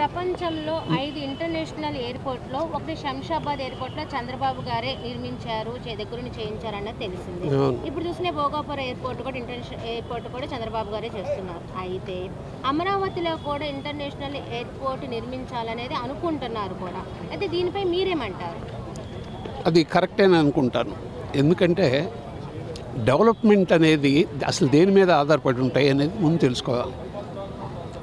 ప్రపంచంలో ఐదు ఇంటర్నేషనల్ ఎయిర్పోర్ట్లో ఒకటి శంషాబాద్ ఎయిర్పోర్ట్లో చంద్రబాబు గారే నిర్మించారు చే- దగ్గరుండి చేయించారన్నది తెలిసింది. ఇప్పుడు చూసిన భోగాపురం ఎయిర్పోర్ట్ కూడా ఇంటర్నేషనల్ ఎయిర్పోర్ట్ కూడా చంద్రబాబు గారే చేస్తున్నారు. అయితే అమరావతిలో కూడా ఇంటర్నేషనల్ ఎయిర్పోర్ట్ నిర్మించాలనేది అనుకుంటున్నారు కూడా. అయితే దీనిపై మీరేమంటారు? అది కరెక్టే అని అనుకుంటాను. ఎందుకంటే డెవలప్మెంట్ అనేది అసలు దేని మీద ఆధారపడి ఉంటాయి అనేది ముందు తెలుసుకోవాలి.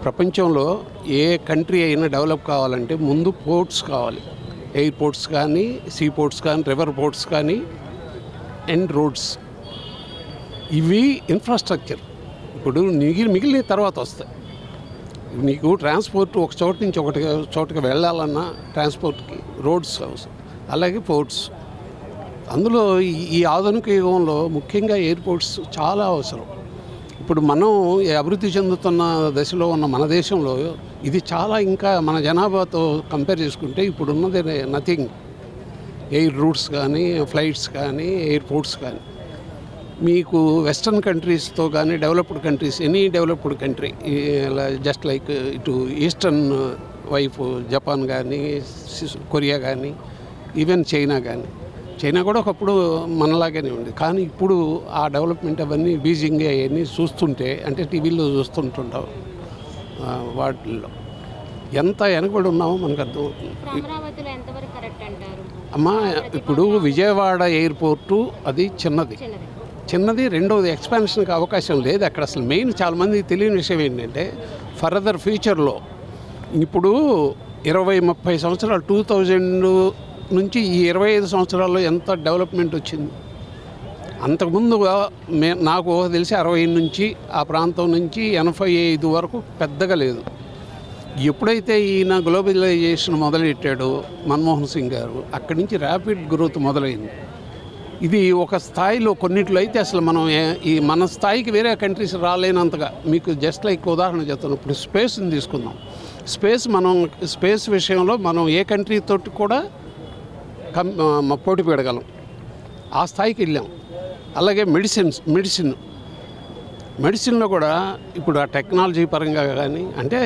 ప్రపంచంలో ఏ కంట్రీ అయినా డెవలప్ కావాలంటే ముందు పోర్ట్స్ కావాలి. ఎయిర్పోర్ట్స్ కానీ సీ పోర్ట్స్ కానీ రివర్ పోర్ట్స్ కానీ అండ్ రోడ్స్. ఇవి ఇన్ఫ్రాస్ట్రక్చర్. ఇప్పుడు మిగిలి మిగిలిన తర్వాత వస్తాయి. నీకు ట్రాన్స్పోర్ట్ ఒక చోట నుంచి ఒకటి చోటకి వెళ్ళాలన్నా ట్రాన్స్పోర్ట్కి రోడ్స్ అవసరం. అలాగే పోర్ట్స్. అందులో ఈ- ఈ ఆధునిక యుగంలో ముఖ్యంగా ఎయిర్పోర్ట్స్ చాలా అవసరం. ఇప్పుడు మనం అభివృద్ధి చెందుతున్న దశలో ఉన్న మన దేశంలో ఇది చాలా ఇంకా మన జనాభాతో కంపేర్ చేసుకుంటే ఇప్పుడు ఉన్నది నథింగ్ ఎయిర్ రూట్స్ కానీ ఫ్లైట్స్ కానీ ఎయిర్పోర్ట్స్ కానీ. మీకు వెస్ట్రన్ కంట్రీస్తో కానీ developed countries any developed country just like ఇటు ఈస్టర్న్ వైపు జపాన్ కానీ కొరియా కానీ ఈవెన్ చైనా కానీ. చైనా కూడా ఒకప్పుడు మనలాగానే ఉంది కానీ ఇప్పుడు ఆ డెవలప్మెంట్ అవన్నీ బీజింగ్ అవన్నీ చూస్తుంటే అంటే టీవీలో చూస్తుంటుంటాం వాటిల్లో ఎంత వెనకబడి ఉన్నామో మనకు అర్థమవుతుంది అమ్మా ఇప్పుడు విజయవాడ ఎయిర్పోర్టు అది చిన్నది. చిన్నది. చిన్నది రెండవది ఎక్స్పాన్షన్కి అవకాశం లేదు. అక్కడ అసలు మెయిన్ చాలామంది తెలియని విషయం ఏంటంటే ఫర్దర్ ఫ్యూచర్లో ఇప్పుడు ఇరవై ముప్పై సంవత్సరాలు టూ థౌజండ్ నుంచి ఈ ఇరవై ఐదు సంవత్సరాల్లో ఎంత డెవలప్మెంట్ వచ్చింది? అంతకుముందు మే నాకు ఊహ తెలిసి అరవై నుంచి ఆ ప్రాంతం నుంచి ఎనభై ఐదు వరకు పెద్దగా లేదు. ఎప్పుడైతే ఈయన గ్లోబలైజేషన్ మొదలెట్టాడో మన్మోహన్ సింగ్ గారు అక్కడి నుంచి ర్యాపిడ్ గ్రోత్ మొదలైంది. ఇది ఒక స్థాయిలో కొన్నిట్లో అయితే అసలు మనం ఈ మన స్థాయికి వేరే కంట్రీస్ రాలేనంతగా మీకు జస్ట్ లైక్ ఉదాహరణ చెప్తాను. ఇప్పుడు స్పేస్ని తీసుకుందాం. స్పేస్ మనం స్పేస్ విషయంలో మనం ఏ కంట్రీ తోటి కూడా కం పోటీ పెడగలం ఆ స్థాయికి వెళ్ళాం. అలాగే మెడిసిన్స్ మెడిసిన్. మెడిసిన్లో కూడా ఇప్పుడు ఆ టెక్నాలజీ పరంగా కానీ అంటే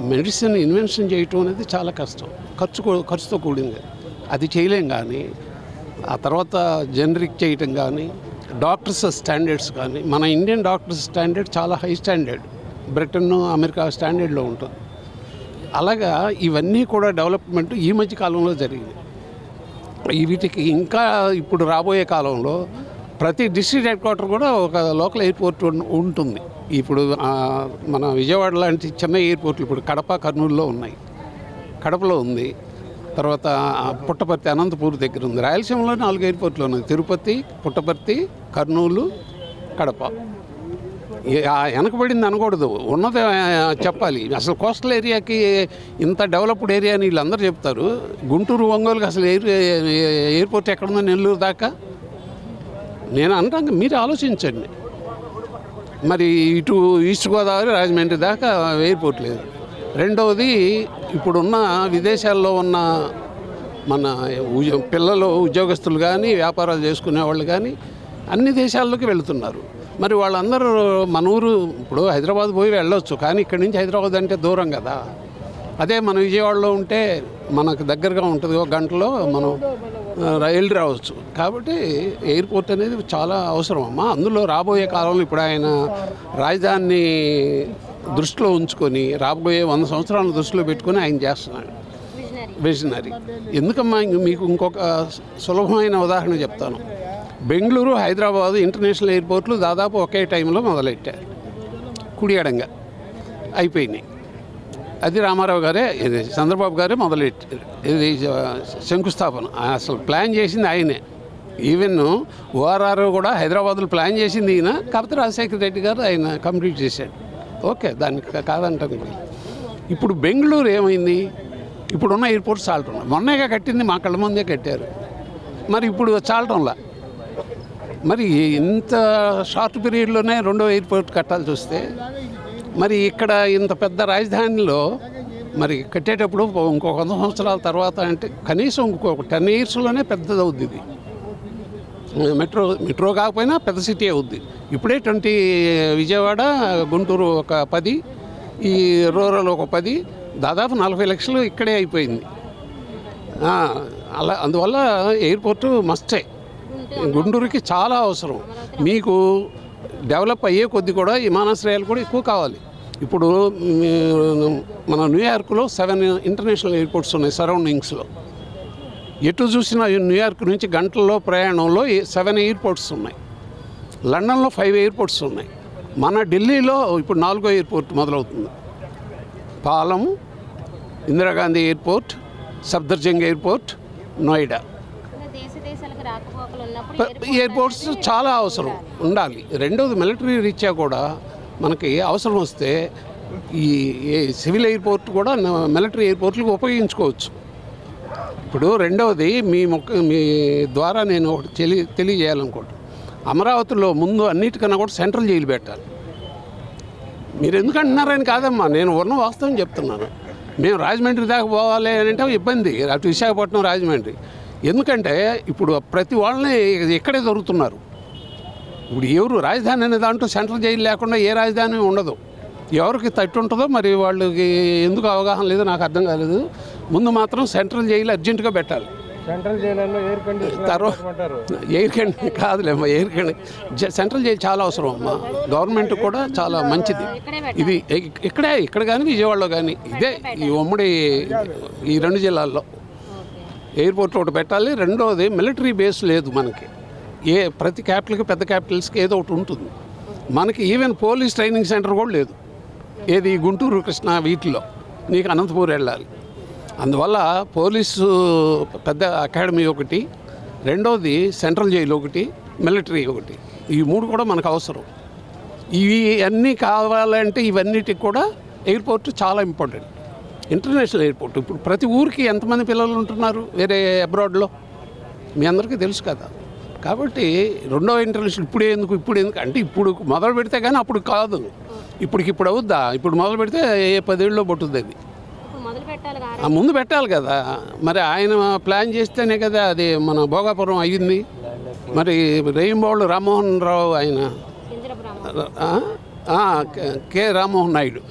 మెడిసిన్ ఇన్వెన్షన్ చేయటం అనేది చాలా కష్టం. ఖర్చు ఖర్చుతో కూడింది. అది చేయలేం కానీ ఆ తర్వాత జనరిక్ చేయటం కానీ డాక్టర్స్ స్టాండర్డ్స్ కానీ మన ఇండియన్ డాక్టర్స్ స్టాండర్డ్ చాలా హై స్టాండర్డ్. బ్రిటన్ అమెరికా స్టాండర్డ్లో ఉంటుంది. అలాగా ఇవన్నీ కూడా డెవలప్మెంట్ ఈ మధ్య కాలంలో జరిగింది. వీటికి ఇంకా ఇప్పుడు రాబోయే కాలంలో ప్రతి డిస్ట్రిక్ట్ హెడ్ క్వార్టర్ కూడా ఒక లోకల్ ఎయిర్పోర్ట్ ఉంటుంది. ఇప్పుడు మన విజయవాడ లాంటి చిన్న ఎయిర్పోర్ట్లు ఇప్పుడు కడప కర్నూలులో ఉన్నాయి. కడపలో ఉంది. తర్వాత పుట్టపర్తి అనంతపూర్ దగ్గర ఉంది. రాయలసీమలో నాలుగు ఎయిర్పోర్ట్లు ఉన్నాయి. తిరుపతి పుట్టపర్తి కర్నూలు కడప. వెనకబడింది అనకూడదు. ఉన్నది చెప్పాలి. అసలు కోస్టల్ ఏరియాకి ఇంత డెవలప్డ్ ఏరియా అని వీళ్ళందరూ చెప్తారు. గుంటూరు ఒంగోలుకి అసలు ఎయిర్ ఎయిర్పోర్ట్ ఎక్కడుందో నెల్లూరు దాకా? నేను అంటాను మీరు ఆలోచించండి. మరి ఇటు ఈస్ట్ గోదావరి రాజమండ్రి దాకా ఎయిర్పోర్ట్ లేదు. రెండవది ఇప్పుడున్న విదేశాల్లో ఉన్న మన పిల్లలు ఉద్యోగస్తులు కానీ వ్యాపారాలు చేసుకునే వాళ్ళు కానీ అన్ని దేశాల్లోకి వెళుతున్నారు. మరి వాళ్ళందరూ మన ఊరు ఇప్పుడు హైదరాబాద్ పోయి వెళ్ళొచ్చు కానీ ఇక్కడి నుంచి హైదరాబాద్ అంటే దూరం కదా. అదే మన విజయవాడలో ఉంటే మనకు దగ్గరగా ఉంటుంది ఒక గంటలో మనం వెళ్ళి రావచ్చు. కాబట్టి ఎయిర్పోర్ట్ అనేది చాలా అవసరం అమ్మా. అందులో రాబోయే కాలంలో ఇప్పుడు ఆయన రాజధానిని దృష్టిలో ఉంచుకొని రాబోయే వంద సంవత్సరాలను దృష్టిలో పెట్టుకొని ఆయన చేస్తున్నాడు. విజనరీ ఎందుకమ్మా మీకు ఇంకొక సులభమైన ఉదాహరణ చెప్తాను. బెంగళూరు హైదరాబాదు ఇంటర్నేషనల్ ఎయిర్పోర్ట్లు దాదాపు ఒకే టైంలో మొదలెట్టారు. కుడియడంగా అయిపోయినాయి. అది రామారావు గారే ఇది చంద్రబాబు గారే మొదలెట్టారు. ఇది శంకుస్థాపన. అసలు ప్లాన్ చేసింది ఆయనే. ఈవెన్ ఓఆర్ఆర్ కూడా హైదరాబాద్లో ప్లాన్ చేసింది ఈయన. కాకపోతే రాజశేఖర రెడ్డి గారు ఆయన కంప్లీట్ చేశాడు. ఓకే దానికి కాదంటాను ఇప్పుడు బెంగళూరు ఏమైంది? ఇప్పుడున్న ఎయిర్పోర్ట్ చాలటం మొన్నగా కట్టింది మా కళ్ళ ముందే కట్టారు. మరి ఇప్పుడు చాలటంలా మరి ఇంత షార్ట్ పీరియడ్లోనే రెండో ఎయిర్పోర్ట్ కట్టాల్సి వస్తే మరి ఇక్కడ ఇంత పెద్ద రాజధానిలో మరి కట్టేటప్పుడు ఇంకొక వంద సంవత్సరాల తర్వాత అంటే కనీసం ఇంకొక టెన్ ఇయర్స్లోనే పెద్దది అవుద్ది ఇది. మెట్రో మెట్రో కాకపోయినా పెద్ద సిటీ అవుద్ది. ఇప్పుడే ట్వంటీ విజయవాడ గుంటూరు ఒక పది ఈ రూరల్ ఒక పది దాదాపు నలభై లక్షలు ఇక్కడే అయిపోయింది. అలా అందువల్ల ఎయిర్పోర్టు మస్టే గుంటూరుకి చాలా అవసరం. మీకు డెవలప్ అయ్యే కొద్ది కూడా విమానాశ్రయాలు కూడా ఎక్కువ కావాలి. ఇప్పుడు మన న్యూయార్క్లో సెవెన్ ఇంటర్నేషనల్ ఎయిర్పోర్ట్స్ ఉన్నాయి సరౌండింగ్స్లో. ఎటు చూసినా న్యూయార్క్ నుంచి గంటల్లో ప్రయాణంలో సెవెన్ ఎయిర్పోర్ట్స్ ఉన్నాయి. లండన్లో ఫైవ్ ఎయిర్పోర్ట్స్ ఉన్నాయి. మన ఢిల్లీలో ఇప్పుడు నాలుగో ఎయిర్పోర్ట్ మొదలవుతుంది. Palam Indira Gandhi airport Safdarjung airport Noida. Airports చాలా అవసరం. ఉండాలి. రెండవది మిలిటరీ రీత్యా కూడా మనకి అవసరం వస్తే ఈ సివిల్ ఎయిర్పోర్ట్ కూడా మిలిటరీ ఎయిర్పోర్ట్లకు ఉపయోగించుకోవచ్చు. ఇప్పుడు రెండవది మీ మొక్క మీ ద్వారా నేను ఒకటి తెలి తెలియజేయాలనుకుంటున్నాను అమరావతిలో ముందు అన్నిటికన్నా కూడా సెంట్రల్ జైలు పెట్టాలి. మీరు ఎందుకు అంటున్నారని కాదమ్మా. నేను ఉన్న వాస్తవం చెప్తున్నాను. మేము రాజమండ్రి దాకా పోవాలి అని అంటే ఇబ్బంది. అటు విశాఖపట్నం రాజమండ్రి. ఎందుకంటే ఇప్పుడు ప్రతి వాళ్ళని ఇక్కడే దొరుకుతున్నారు. ఇప్పుడు ఎవరు రాజధాని అనే దాంట్లో సెంట్రల్ జైలు లేకుండా ఏ రాజధాని ఉండదు. ఎవరికి తట్టు ఉంటుందో మరి వాళ్ళకి ఎందుకు అవగాహన లేదో నాకు అర్థం కాలేదు. ముందు మాత్రం సెంట్రల్ జైలు అర్జెంటుగా పెట్టాలి. సెంట్రల్ జైల్లో ఎయిర్ తర్వాత ఎయిర్ కండి కాదులేమ్మా ఎయిర్ కండి సెంట్రల్ జైలు చాలా అవసరం అమ్మా. గవర్నమెంట్ కూడా చాలా మంచిది. ఇది ఇక్కడే ఇక్కడ కానీ విజయవాడలో కానీ ఇదే ఈ ఉమ్మడి ఈ రెండు జిల్లాల్లో. ఎయిర్పోర్ట్ ఒకటి పెట్టాలి. రెండోది మిలిటరీ బేస్ లేదు మనకి. ఏ ప్రతి క్యాపిటల్కి పెద్ద క్యాపిటల్స్కి ఏదో ఒకటి ఉంటుంది. మనకి ఈవెన్ పోలీస్ ట్రైనింగ్ సెంటర్ కూడా లేదు. ఏది గుంటూరు కృష్ణ వీటిలో. నీకు అనంతపూర్ వెళ్ళాలి. అందువల్ల పోలీసు పెద్ద అకాడమీ ఒకటి. రెండోది సెంట్రల్ జైలు ఒకటి మిలిటరీ ఒకటి. ఈ మూడు కూడా మనకు అవసరం. ఇవి అన్నీ కావాలంటే ఇవన్నిటికి కూడా ఎయిర్పోర్ట్ చాలా ఇంపార్టెంట్. International airport. ఇప్పుడు ప్రతి ఊరికి ఎంతమంది పిల్లలు ఉంటున్నారు వేరే అబ్రాడ్లో? మీ అందరికీ తెలుసు కదా. కాబట్టి రెండో ఇంటర్నేషనల్ ఇప్పుడే ఎందుకు ఇప్పుడు ఎందుకు? అంటే ఇప్పుడు మొదలు పెడితే కానీ అప్పుడు కాదు. ఇప్పటికి ఇప్పుడు అవుద్దా? ఇప్పుడు మొదలు పెడితే ఏ పదేళ్ళలో పట్టుద్ది అది. ముందు పెట్టాలి కదా. మరి ఆయన ప్లాన్ చేస్తేనే కదా అది మన భోగాపురం అయ్యింది. మరి రెయింబోళ్ళు రామ్మోహన్ రావు ఆయన. కె రామ్మోహన్ నాయుడు.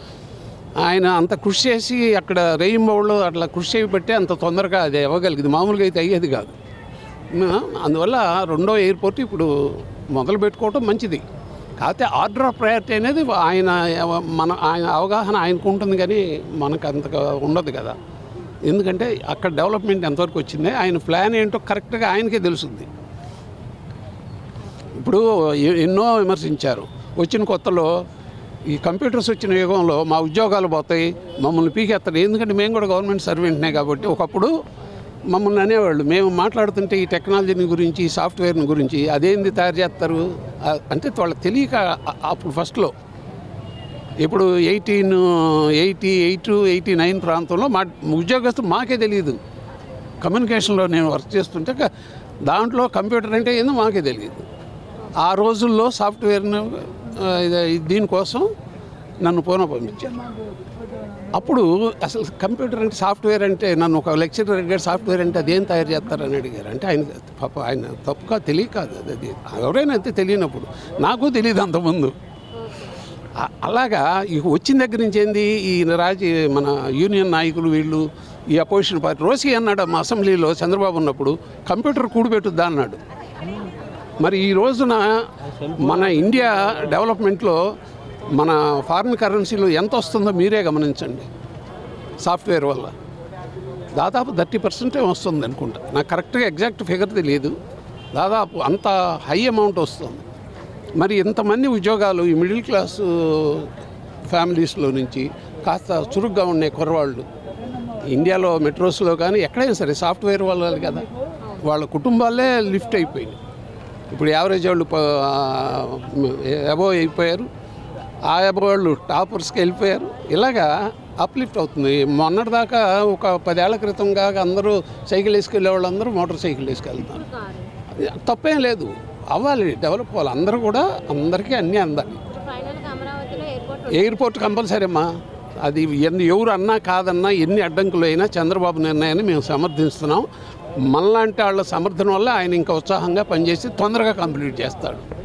ఆయన అంత కృషి చేసి అక్కడ రెయింబోళ్ళు అట్లా కృషి చేయబట్టి అంత తొందరగా అది ఇవ్వగలిగింది మామూలుగా అయితే అయ్యేది కాదు. అందువల్ల రెండో ఎయిర్పోర్ట్ ఇప్పుడు మొదలు పెట్టుకోవటం మంచిది. కాకపోతే ఆర్డర్ ఆఫ్ ప్రయారిటీ అనేది ఆయన మన ఆయన అవగాహన ఆయనకు ఉంటుంది కానీ మనకు అంతగా ఉండదు కదా. ఎందుకంటే అక్కడ డెవలప్మెంట్ ఎంతవరకు వచ్చింది ఆయన ప్లాన్ ఏంటో కరెక్ట్గా ఆయనకే తెలుస్తుంది. ఇప్పుడు ఎ- ఎన్నో విమర్శించారు. వచ్చిన కొత్తలో ఈ కంప్యూటర్స్ వచ్చిన యుగంలో మా ఉద్యోగాలు పోతాయి మమ్మల్ని పీకేస్తారు. ఎందుకంటే మేము కూడా గవర్నమెంట్ సర్వెంట్నే కాబట్టి ఒకప్పుడు మమ్మల్ని అనేవాళ్ళు. మేము మాట్లాడుతుంటే ఈ టెక్నాలజీని గురించి సాఫ్ట్వేర్ని గురించి అదేంది తయారు చేస్తారు? అంటే వాళ్ళకి తెలియక అప్పుడు ఫస్ట్లో. ఇప్పుడు eighteen eighty eight eighty nine ప్రాంతంలో మా ఉద్యోగస్తులు మాకే తెలియదు కమ్యూనికేషన్లో నేను వర్క్ చేస్తుంటే దాంట్లో కంప్యూటర్ అంటే ఏందో మాకే తెలియదు ఆ రోజుల్లో సాఫ్ట్వేర్ను ఇది- దీనికోసం నన్ను పూనా పంపించారు. అప్పుడు అసలు కంప్యూటర్ అంటే సాఫ్ట్వేర్ అంటే నన్ను ఒక లెక్చరర్ అడిగాడు సాఫ్ట్వేర్ అంటే అదేం తయారు చేస్తారని అడిగారు అంటే ఆయన పాప ఆయన తప్పుగా తెలియకాదు అది అది ఎవరైనా అయితే తెలియనప్పుడు. నాకు తెలియదు అంతకుముందు. అలాగా ఇక వచ్చిన దగ్గర నుంచి ఏంది ఈ రాజీ మన యూనియన్ నాయకులు వీళ్ళు ఈ అపోజిషన్ పార్టీ రోజుకి అన్నాడు మా అసెంబ్లీలో చంద్రబాబు ఉన్నప్పుడు కంప్యూటర్ కూడిపెట్టుద్దా? అన్నాడు. మరి ఈ రోజున మన ఇండియా డెవలప్మెంట్లో మన ఫారిన్ కరెన్సీలో ఎంత వస్తుందో మీరే గమనించండి. సాఫ్ట్వేర్ వల్ల. దాదాపు థర్టీ పర్సెంటే వస్తుంది అనుకుంటా. నాకు కరెక్ట్గా ఎగ్జాక్ట్ ఫిగర్ తెలియదు దాదాపు అంత హై అమౌంట్ వస్తుంది. మరి ఇంతమంది ఉద్యోగాలు ఈ మిడిల్ క్లాస్ ఫ్యామిలీస్లో నుంచి కాస్త చురుగ్గా ఉండే కుర్రవాళ్ళు ఇండియాలో మెట్రోస్లో కానీ ఎక్కడైనా సరే సాఫ్ట్వేర్ వాళ్ళు కదా. వాళ్ళ కుటుంబాలే లిఫ్ట్ అయిపోయినాయి. ఇప్పుడు యావరేజ్ వాళ్ళు అబోవ్ అయిపోయారు. ఆ అబోవ్ వాళ్ళు టాపర్స్కి వెళ్ళిపోయారు. ఇలాగా అప్లిఫ్ట్ అవుతుంది. మొన్నటిదాకా ఒక పదేళ్ళ క్రితం కాక అందరూ సైకిల్ వేసుకెళ్ళే వాళ్ళందరూ మోటార్ సైకిల్ వేసుకెళ్తారు. తప్పేం లేదు. అవ్వాలి డెవలప్ అవ్వాలి. అందరూ కూడా అందరికీ అన్నీ అందాలి. ఎయిర్పోర్ట్ ఎయిర్పోర్ట్ కంపల్సరీ అమ్మా. అది ఎన్ని ఎవరు అన్నా కాదన్నా ఎన్ని అడ్డంకులు అయినా చంద్రబాబు నిర్ణయాన్ని మేము సమర్థిస్తున్నాం. మనలాంటి వాళ్ళ సమర్థన వల్ల ఆయన ఇంకా ఉత్సాహంగా పనిచేసి తొందరగా కంప్లీట్ చేస్తాడు.